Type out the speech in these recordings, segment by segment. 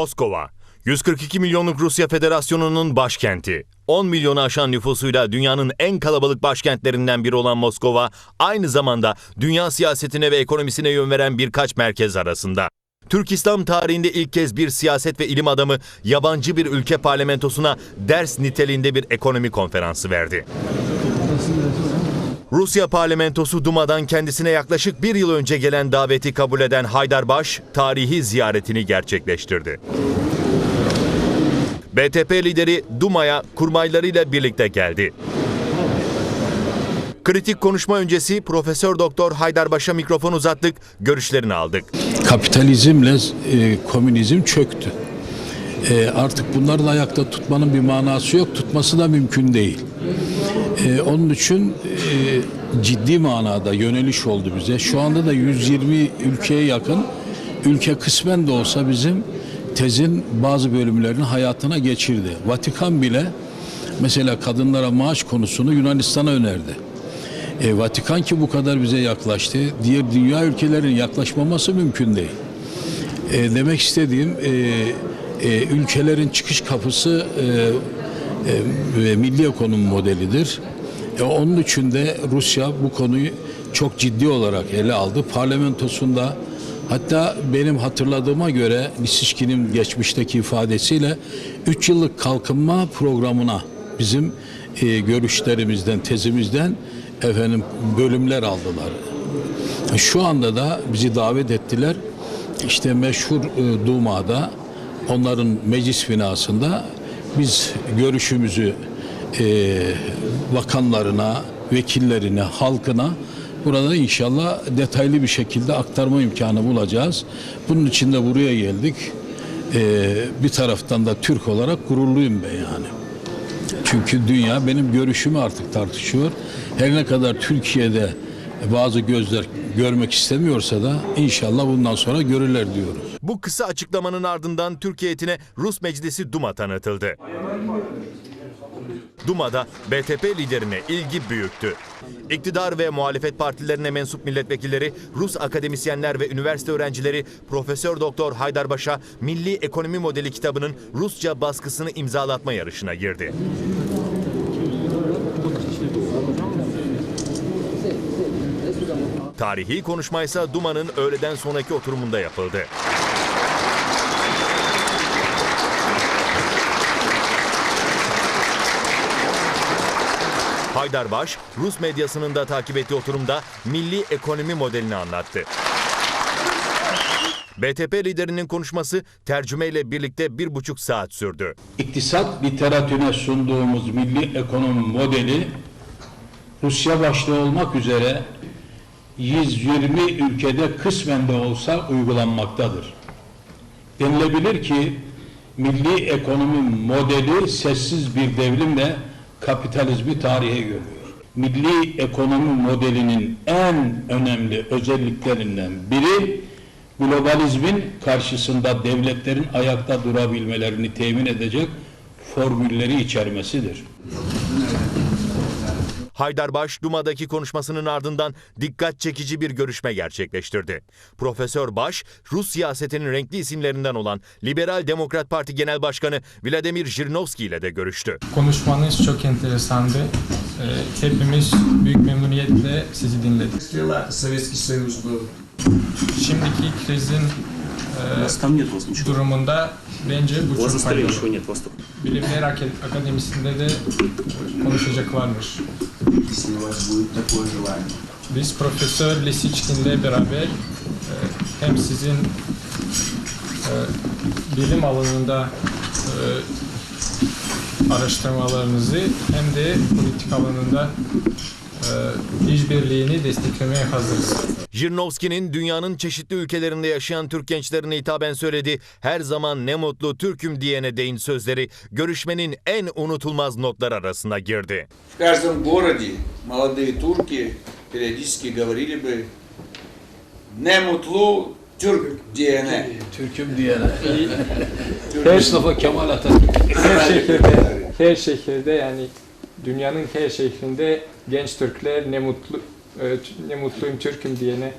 Moskova, 142 milyonluk Rusya Federasyonu'nun başkenti. 10 milyonu aşan nüfusuyla dünyanın en kalabalık başkentlerinden biri olan Moskova, aynı zamanda dünya siyasetine ve ekonomisine yön veren birkaç merkez arasında. Türk İslam tarihinde ilk kez bir siyaset ve ilim adamı yabancı bir ülke parlamentosuna ders niteliğinde bir ekonomi konferansı verdi. Rusya parlamentosu Duma'dan kendisine yaklaşık bir yıl önce gelen daveti kabul eden Haydarbaş, tarihi ziyaretini gerçekleştirdi. BTP lideri Duma'ya kurmaylarıyla birlikte geldi. Kritik konuşma öncesi Profesör Doktor Haydarbaş'a mikrofon uzattık, görüşlerini aldık. kapitalizmle e, komünizm çöktü. E, artık bunları da ayakta tutmanın bir manası yok, tutması da mümkün değil. E, onun için e, ciddi manada yöneliş oldu bize. Şu anda da 120 ülkeye yakın ülke kısmen de olsa bizim tezin bazı bölümlerini hayatına geçirdi. Vatikan bile mesela kadınlara maaş konusunu Yunanistan'a önerdi. E, Vatikan ki bu kadar bize yaklaştı. Diğer dünya ülkelerin yaklaşmaması mümkün değil. E, demek istediğim e, e, ülkelerin çıkış kapısı e, ve milli ekonomi modelidir. E, onun için de Rusya bu konuyu çok ciddi olarak ele aldı. Parlamentosunda hatta benim hatırladığıma göre Lisişkin'in geçmişteki ifadesiyle 3 yıllık kalkınma programına bizim e, görüşlerimizden, tezimizden efendim bölümler aldılar. Şu anda da bizi davet ettiler. İşte meşhur e, Duma'da onların meclis binasında biz görüşümüzü e, vekillerine, halkına burada inşallah detaylı bir şekilde aktarma imkanı bulacağız. Bunun için de buraya geldik. E, bir taraftan da Türk olarak gururluyum ben yani. Çünkü dünya benim görüşümü artık tartışıyor. Her ne kadar Türkiye'de bazı gözler görmek istemiyorsa da inşallah bundan sonra görürler diyoruz. Bu kısa açıklamanın ardından Türkiye heyetine Rus Meclisi Duma tanıtıldı. Duma'da BTP liderine ilgi büyüktü. İktidar ve muhalefet partilerine mensup milletvekilleri, Rus akademisyenler ve üniversite öğrencileri Profesör Doktor Haydarbaş'a Milli Ekonomi Modeli kitabının Rusça baskısını imzalatma yarışına girdi. Tarihi konuşma ise Duma'nın öğleden sonraki oturumunda yapıldı. Haydarbaş, Rus medyasının da takip ettiği oturumda milli ekonomi modelini anlattı. BTP liderinin konuşması tercümeyle birlikte bir buçuk saat sürdü. İktisat literatürüne sunduğumuz milli ekonomi modeli Rusya başta olmak üzere 120 ülkede kısmen de olsa uygulanmaktadır. Denilebilir ki milli ekonomi modeli sessiz bir devrimle kapitalizmi tarihe görüyor. Milli ekonomi modelinin en önemli özelliklerinden biri globalizmin karşısında devletlerin ayakta durabilmelerini temin edecek formülleri içermesidir. Haydarbaş Duma'daki konuşmasının ardından dikkat çekici bir görüşme gerçekleştirdi. Profesör Baş, Rus siyasetinin renkli isimlerinden olan Liberal Demokrat Parti Genel Başkanı Vladimir Jirinovski ile de görüştü. Konuşmanız çok enteresandı. Ee, hepimiz büyük memnuniyetle sizi dinledik. Şimdiki krizin e, durumunda bence bu çok faydalı. Bilimler Akademisinde de konuşacaklarmış Если у вас будет такое желание. Biz Profesör Lisiçkin'le beraber e, hem sizin e, bilim alanında e, araştırmalarınızı hem de politik alanında e, işbirliğini desteklemeye hazırız. Jirinovski'nin dünyanın çeşitli ülkelerinde yaşayan Türk gençlerine hitaben söyledi. Her zaman ne mutlu Türk'üm diyene değin sözleri görüşmenin en unutulmaz notlar arasına girdi. В каждом городе молодые турки периодически говорили бы «Не мутлу Türk diyene». Türk'üm diyene. Mustafa Kemal Atatürk. her şehirde, her şehirde yani dünyanın her şehrinde genç Türkler ne mutlu e, ne mutluyum Türk'üm diyene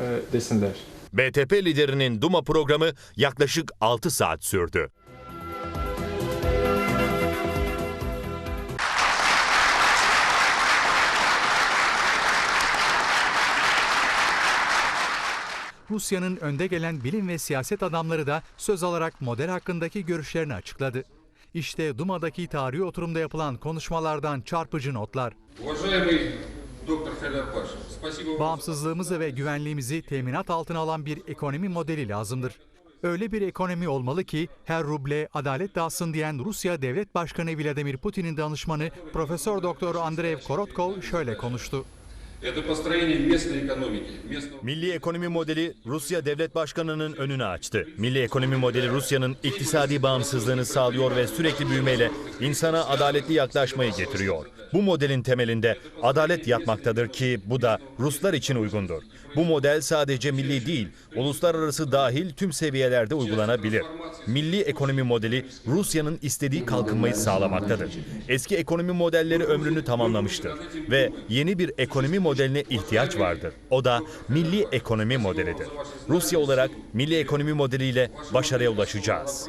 e, desinler. BTP liderinin Duma programı yaklaşık 6 saat sürdü. Rusya'nın önde gelen bilim ve siyaset adamları da söz alarak model hakkındaki görüşlerini açıkladı. İşte Duma'daki tarihi oturumda yapılan konuşmalardan çarpıcı notlar. Bağımsızlığımızı ve güvenliğimizi teminat altına alan bir ekonomi modeli lazımdır. Öyle bir ekonomi olmalı ki her ruble adalet dağıtsın diyen Rusya Devlet Başkanı Vladimir Putin'in danışmanı Profesör Doktor Andreev Korotkov şöyle konuştu. Milli ekonomi modeli Rusya Devlet Başkanı'nın önünü açtı. Milli ekonomi modeli Rusya'nın iktisadi bağımsızlığını sağlıyor ve sürekli büyümeyle insana adaletli yaklaşmayı getiriyor. Bu modelin temelinde adalet yatmaktadır ki bu da Ruslar için uygundur. Bu model sadece milli değil, uluslararası dahil tüm seviyelerde uygulanabilir. Milli ekonomi modeli Rusya'nın istediği kalkınmayı sağlamaktadır. Eski ekonomi modelleri ömrünü tamamlamıştır ve yeni bir ekonomi modeline ihtiyaç vardır. O da milli ekonomi modelidir. Rusya olarak milli ekonomi modeliyle başarıya ulaşacağız.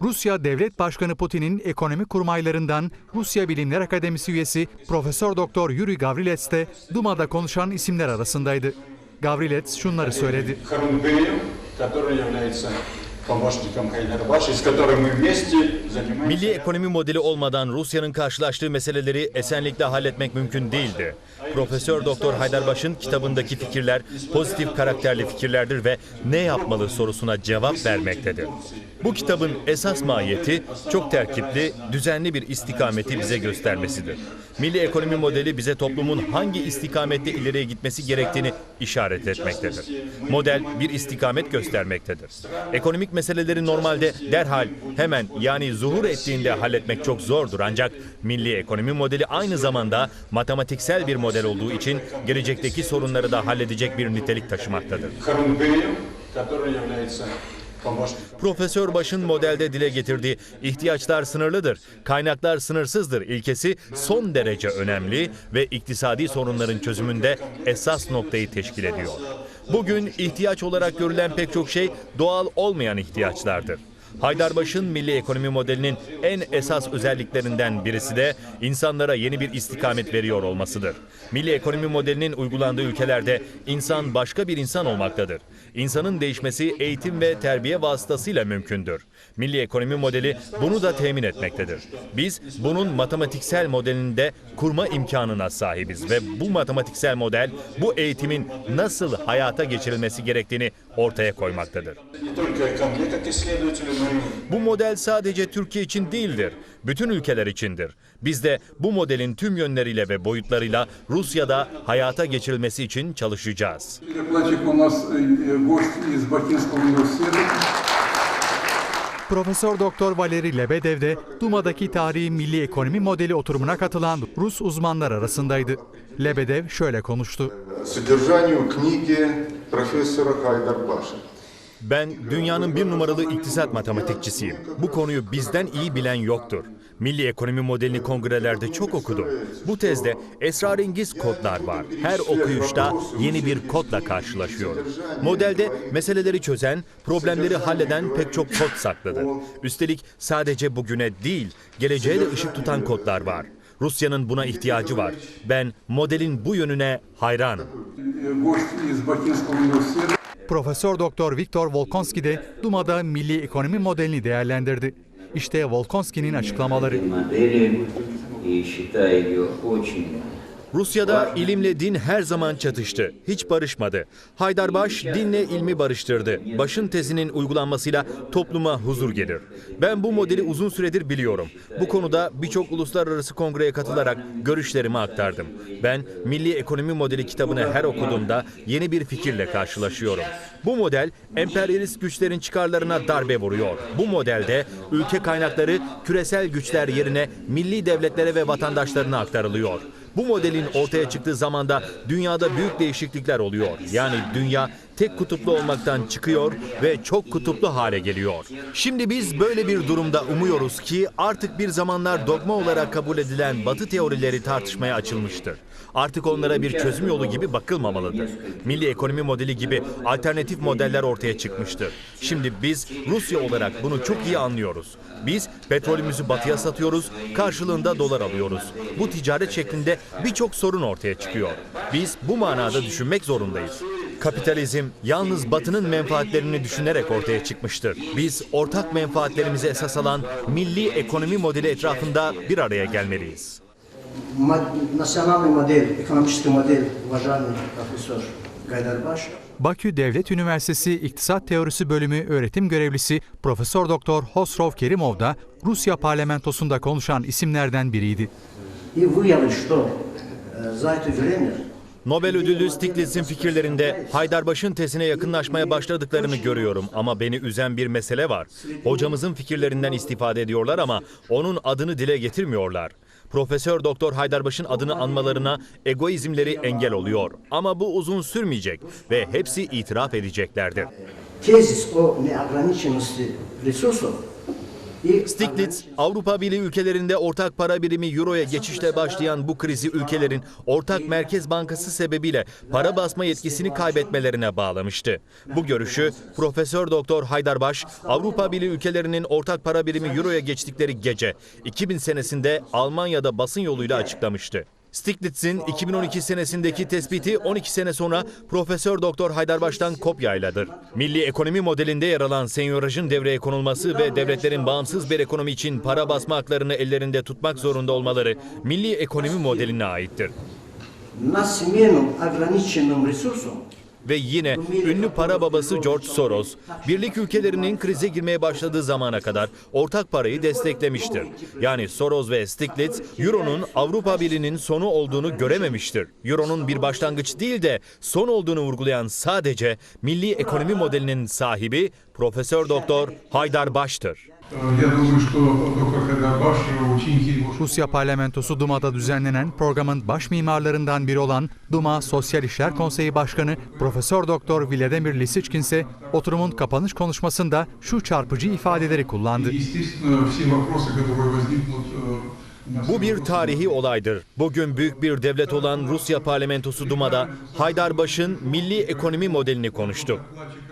Rusya Devlet Başkanı Putin'in ekonomi kurmaylarından Rusya Bilimler Akademisi üyesi Profesör Doktor Yuri Gavrilets de Duma'da konuşan isimler arasındaydı. Gavrilets şunları söyledi Харунбеев, который является помощником Хайдарбаша, с которым мы вместе занимаемся... Milli ekonomi modeli olmadan Rusya'nın karşılaştığı meseleleri esenlikle halletmek mümkün değildi. Profesör Doktor Haydarbaş'ın kitabındaki fikirler pozitif karakterli fikirlerdir ve ne yapmalı sorusuna cevap vermektedir. Bu kitabın esas mahiyeti çok terkipli, düzenli bir istikameti bize göstermesidir. Milli ekonomi modeli bize toplumun hangi istikamette ileriye gitmesi gerektiğini işaret etmektedir. Model bir istikamet göstermektedir. Ekonomik meseleleri normalde derhal, hemen yani zuhur ettiğinde halletmek çok zordur ancak milli ekonomi modeli aynı zamanda matematiksel bir model olduğu için gelecekteki sorunları da halledecek bir nitelik taşımaktadır. Profesör Baş'ın modelde dile getirdiği ihtiyaçlar sınırlıdır, kaynaklar sınırsızdır ilkesi son derece önemli ve iktisadi sorunların çözümünde esas noktayı teşkil ediyor. Bugün ihtiyaç olarak görülen pek çok şey doğal olmayan ihtiyaçlardır. Haydarbaş'ın milli ekonomi modelinin en esas özelliklerinden birisi de insanlara yeni bir istikamet veriyor olmasıdır. Milli ekonomi modelinin uygulandığı ülkelerde insan başka bir insan olmaktadır. İnsanın değişmesi eğitim ve terbiye vasıtasıyla mümkündür. Milli ekonomi modeli bunu da temin etmektedir. Biz bunun matematiksel modelini de kurma imkanına sahibiz ve bu matematiksel model bu eğitimin nasıl hayata geçirilmesi gerektiğini ortaya koymaktadır. не только ко мне, как исследователю, но и Bu model sadece Türkiye için değildir. Bütün ülkeler içindir. Biz de bu modelin tüm yönleriyle ve boyutlarıyla Rusya'da hayata geçirilmesi için çalışacağız. Докладчик у нас э, гость из Бакинского университета. Profesör Doktor Valeri Lebedev de Duma'daki tarihi milli ekonomi modeli oturumuna katılan Rus uzmanlar arasındaydı. Lebedev şöyle konuştu. содержанию книги профессора Хайдарбаша. Ben dünyanın bir numaralı iktisat matematikçisiyim. Bu konuyu bizden iyi bilen yoktur. Milli ekonomi modelini kongrelerde çok okudum. Bu tezde esrarengiz kodlar var. Her okuyuşta yeni bir kodla karşılaşıyorum. Modelde meseleleri çözen, problemleri halleden pek çok kod saklıdır. Üstelik sadece bugüne değil, geleceğe de ışık tutan kodlar var. Rusya'nın buna ihtiyacı var. Ben modelin bu yönüne hayranım. Profesör Doktor Viktor Volkonski de Duma'da milli ekonomi modelini değerlendirdi. İşte Volkonski'nin açıklamaları. Rusya'da ilimle din her zaman çatıştı. Hiç barışmadı. Haydarbaş dinle ilmi barıştırdı. Başın tezinin uygulanmasıyla topluma huzur gelir. Ben bu modeli uzun süredir biliyorum. Bu konuda birçok uluslararası kongreye katılarak görüşlerimi aktardım. Ben Milli Ekonomi Modeli kitabını her okuduğumda yeni bir fikirle karşılaşıyorum. Bu model emperyalist güçlerin çıkarlarına darbe vuruyor. Bu modelde ülke kaynakları küresel güçler yerine milli devletlere ve vatandaşlarına aktarılıyor. Bu modelin ortaya çıktığı zamanda dünyada büyük değişiklikler oluyor. Yani dünya tek kutuplu olmaktan çıkıyor ve çok kutuplu hale geliyor. Şimdi biz böyle bir durumda umuyoruz ki artık bir zamanlar dogma olarak kabul edilen batı teorileri tartışmaya açılmıştır. Artık onlara bir çözüm yolu gibi bakılmamalıdır. Milli ekonomi modeli gibi alternatif modeller ortaya çıkmıştır. Şimdi biz Rusya olarak bunu çok iyi anlıyoruz. Biz petrolümüzü batıya satıyoruz, karşılığında dolar alıyoruz. Bu ticaret şeklinde birçok sorun ortaya çıkıyor. Biz bu manada düşünmek zorundayız. Kapitalizm yalnız batının menfaatlerini düşünerek ortaya çıkmıştır. Biz ortak menfaatlerimizi esas alan milli ekonomi modeli etrafında bir araya gelmeliyiz. национальный модель, экономическая модель, уважаемый профессор Гайдарбаш, Bakü Devlet Üniversitesi İktisat Teorisi Bölümü öğretim görevlisi Profesör Doktor Hosrov Kerimov da Rusya parlamentosunda konuşan isimlerden biriydi. и выявить, что э, за это время Nobel ödüllü Stiglitz'in fikirlerinde Haydarbaş'ın tezine yakınlaşmaya başladıklarını görüyorum ama beni üzen bir mesele var. Hocamızın fikirlerinden istifade ediyorlar ama onun adını dile getirmiyorlar. Profesör Doktor Haydarbaş'ın adını anmalarına egoizmleri engel oluyor. Ama bu uzun sürmeyecek ve hepsi itiraf edeceklerdir. тезис о неограниченности ресурсов и Stiglitz, Avrupa Birliği ülkelerinde ortak para birimi Euro'ya geçişle başlayan bu krizi ülkelerin ortak merkez bankası sebebiyle para basma yetkisini kaybetmelerine bağlamıştı. Bu görüşü Profesör Doktor Haydarbaş, Avrupa Birliği ülkelerinin ortak para birimi Euro'ya geçtikleri gece 2000 senesinde Almanya'da basın yoluyla açıklamıştı. Stiglitz'in 2012 senesindeki tespiti 12 sene sonra Profesör Doktor Haydarbaş'tan kopyayladır. Milli ekonomi modelinde yer alan senyorajın devreye konulması ve devletlerin bağımsız bir ekonomi için para basma haklarını ellerinde tutmak zorunda olmaları milli ekonomi modeline aittir ve yine ünlü para babası George Soros, birlik ülkelerinin krize girmeye başladığı zamana kadar ortak parayı desteklemiştir. Yani Soros ve Stiglitz, Euro'nun Avrupa Birliği'nin sonu olduğunu görememiştir. Euro'nun bir başlangıç değil de son olduğunu vurgulayan sadece milli ekonomi modelinin sahibi Profesör Doktor Haydar Baş'tır. Rusya parlamentosu Duma'da düzenlenen programın baş mimarlarından biri olan Duma Sosyal İşler Konseyi Başkanı Profesör Doktor Vladimir Lisiçkin ise oturumun kapanış konuşmasında şu çarpıcı ifadeleri kullandı. Bu bir tarihi olaydır. Bugün büyük bir devlet olan Rusya parlamentosu Duma'da Haydarbaş'ın milli ekonomi modelini konuştu.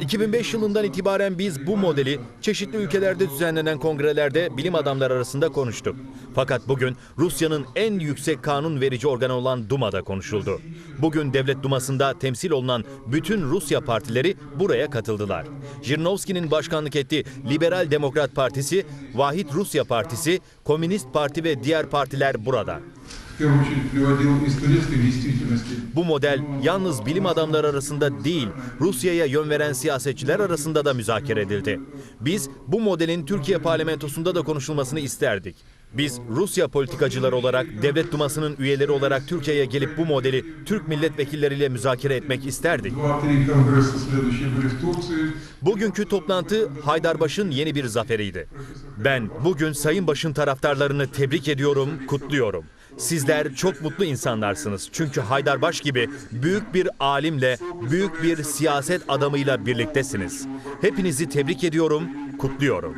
2005 yılından itibaren biz bu modeli çeşitli ülkelerde düzenlenen kongrelerde bilim adamları arasında konuştuk. Fakat bugün Rusya'nın en yüksek kanun verici organı olan Duma'da konuşuldu. Bugün Devlet Duması'nda temsil olunan bütün Rusya partileri buraya katıldılar. Jirinovski'nin başkanlık ettiği Liberal Demokrat Partisi, Vahit Rusya Partisi, Komünist Parti ve diğer partiler burada. Bu model yalnız bilim adamları arasında değil, Rusya'ya yön veren siyasetçiler arasında da müzakere edildi. Biz bu modelin Türkiye parlamentosunda da konuşulmasını isterdik. Biz Rusya politikacılar olarak, Devlet Duması'nın üyeleri olarak Türkiye'ye gelip bu modeli Türk milletvekilleriyle müzakere etmek isterdik. Bugünkü toplantı Haydarbaş'ın yeni bir zaferiydi. Ben bugün Sayın Baş'ın taraftarlarını tebrik ediyorum, kutluyorum. Sizler çok mutlu insanlarsınız. Çünkü Haydarbaş gibi büyük bir alimle, büyük bir siyaset adamıyla birliktesiniz. Hepinizi tebrik ediyorum, kutluyorum.